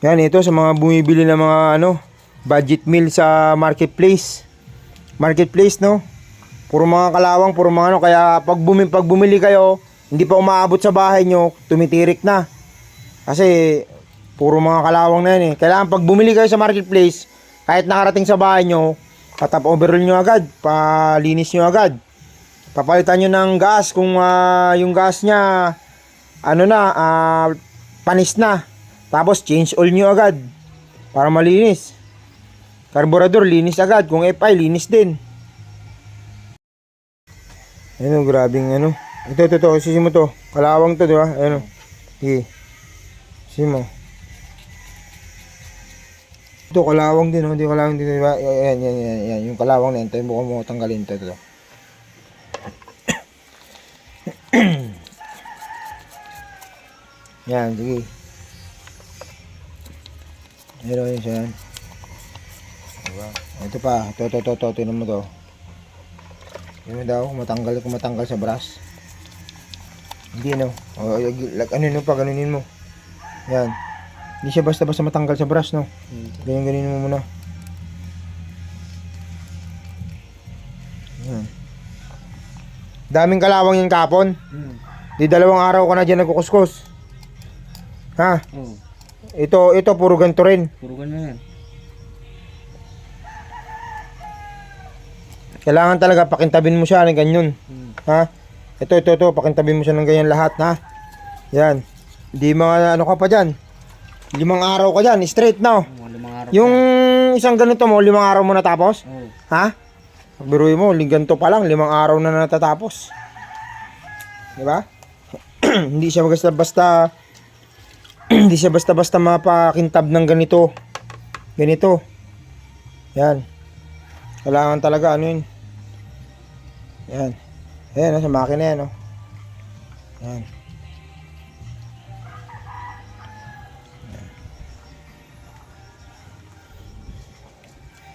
Yan, ito sa mga bumibili ng mga ano, budget meal sa marketplace. Marketplace, no? Puro mga kalawang, puro mga ano. Kaya pag, bumi, pag bumili kayo, hindi pa umaabot sa bahay nyo, tumitirik na. Kasi, puro mga kalawang na yan eh. Kailangan pag bumili kayo sa marketplace, kahit nakarating sa bahay nyo, patap overall nyo agad, palinis nyo agad. Papalitan nyo ng gas kung ah, yung gas niya, ano na, ah, panis na. Tapos change oil nyo agad para malinis. Carburetor, linis agad. Kung FI, linis din. Ano, grabing ano. Ito, ito, ito. Sisi mo to. Kalawang to, di ba? Ano. Sige. Sisi mo. Ito, kalawang din, oh. Hindi kalawang din, di ba? Yan, yan, yan, yan. Yung kalawang na yan. Tayo mo mo tanggalin ito, ito. Yan, sige. Meron yun siya yan. Diba? Ito pa, ito, ito, ito, ito, tinan mo to. Yun mo daw, matanggal, kung matanggal sa brush. Hindi no. O, like, ano no, pa, ganunin mo. Yan. Hindi siya basta-basta matanggal sa brush, no? Ganyan, ganunin mo muna. Yan. Daming kalawang yung kapon. Hmm. Di dalawang araw ka na dyan nagkukuskus. Ha? Oo. Ito, ito puro ganito rin. Puro ganyan yan. Kailangan talaga pakintabin mo siya ng ganyan. Hmm. Ha? Ito, ito, ito. Pakintabin mo siya ng ganyan lahat, ha? Yan. Hindi mga ano ka pa dyan. Limang araw ka dyan. Straight na. oh. Limang araw. Yung isang ganito mo, limang araw mo natapos? Oo. Ha? Pagbiruin mo, ganito pa lang, limang araw na natatapos. Di ba? hindi siya basta-basta hindi siya basta-basta mapakintab ng ganito. Ganito. Yan. Kailangan talaga ano yun. Yan. Ayan, nasa makina yan, oh. Yan.